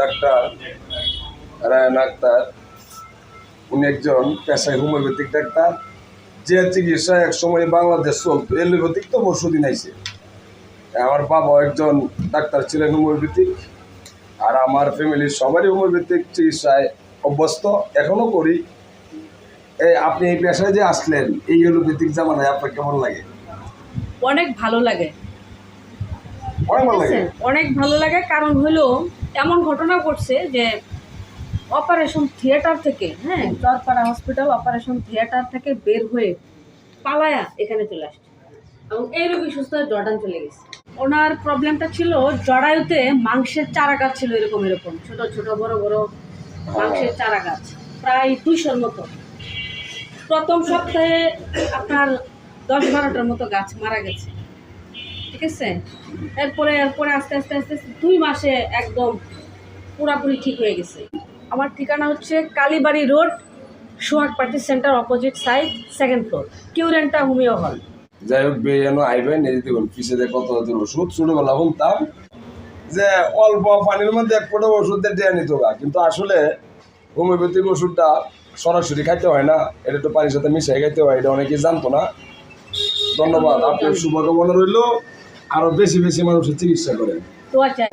Doctor Rayan Akter, উনি একজন পেশায় হোমিওপ্যাথিক ডাক্তার, যে চিকিৎসা এক সময় বাংলাদেশ চলতো এলোপ্যাথিক তো পরশুদিন আইছে। আমার বাবা একজন ডাক্তার ছিলেন হোমিওপ্যাথিক, আর আমার ফ্যামিলির সবারই হোমিওপ্যাথিক চিকিৎসায় অভ্যস্ত, এখনও করি। এই আপনি এই পেশায় যে আসলেন, এই এলোপ্যাথিক জামানায় আপনার কেমন লাগে? অনেক ভালো লাগে। অনেক ভালো লাগে, কারণ হলো এমন ঘটনা ঘটছে যে অপারেশন থিয়েটার থেকে হ্যাঁ চরপাড়া হসপিটাল অপারেশন থিয়েটার থেকে বের হয়ে পালায়া এখানে চলে আসছে। এবং এই রোগী সুস্থ জর্ডান চলে গেছে। ওনার প্রবলেমটা ছিল জরায়ুতে মাংসের চারা গাছ ছিল এরকম এরকম। ছোট ছোট, বড় বড় মাংসের চারা গাছ প্রায় দুইশোর মতো। প্রথম সপ্তাহে আপনার দশ বারোটার মতো গাছ মারা গেছে। ঠিক আছে? এরপরে এরপরে আস্তে আস্তে আস্তে দুই মাসে একদম পুরাপুরি ঠিক হয়ে গেছে। আমার ঠিকানা হচ্ছে Kalibari road, Sohag party centre opposite side, second floor, কিউরেন্টা homeo hall. যাই হোক বেরিয়ানো আইবেন এই দেখুন, পিছে দিয়ে কত দিন ওষুধ, ছোটবেলা শুনতাম যে অল্প পানির মধ্যে এক ফোটা ওষুধ দিয়ে নিত গা। কিন্তু আসলে হোমিওপ্যাথিক ওষুধটা সরাসরি খাইতে হয় না, এটা একটু পানির সাথে মিশিয়ে খাইতে হয়, এটা অনেকে জানতো না। ধন্যবাদ, আপনার শুভকামনা রইল। আরও বেশি বেশি মানুষের চিকিৎসা করেন তো আচ্ছা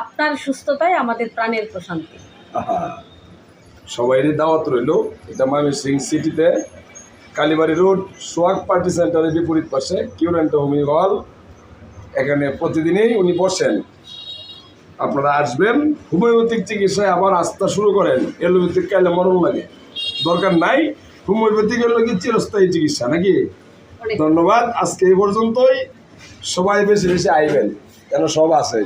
আপনার সুস্থতাই আমাদের প্রাণের প্রশান্তি। আহা সবাইরই দাওয়াত রইল। এটা ময়মনসিং সিটিতে কালীবাড়ি রোড সোয়াগ পার্টি সেন্টারের বিপরীত পাশে কিউরেন্ট হোমি হল। এখানে প্রতিদিনই উনি বসেন। আপনারা আসবেন হোমিওপ্যাথিক চিকিৎসায় আবার আস্থা শুরু করেন। এলোপ্যাথিক কাইলে মরণ লাগে। দরকার নাই হোমিওপ্যাথিক হলো কি চিরস্থায়ী চিকিৎসা নাকি? ধন্যবাদ আজকে এই পর্যন্তই। সবাই বেশি বেশি আইবেন কেন সব আছে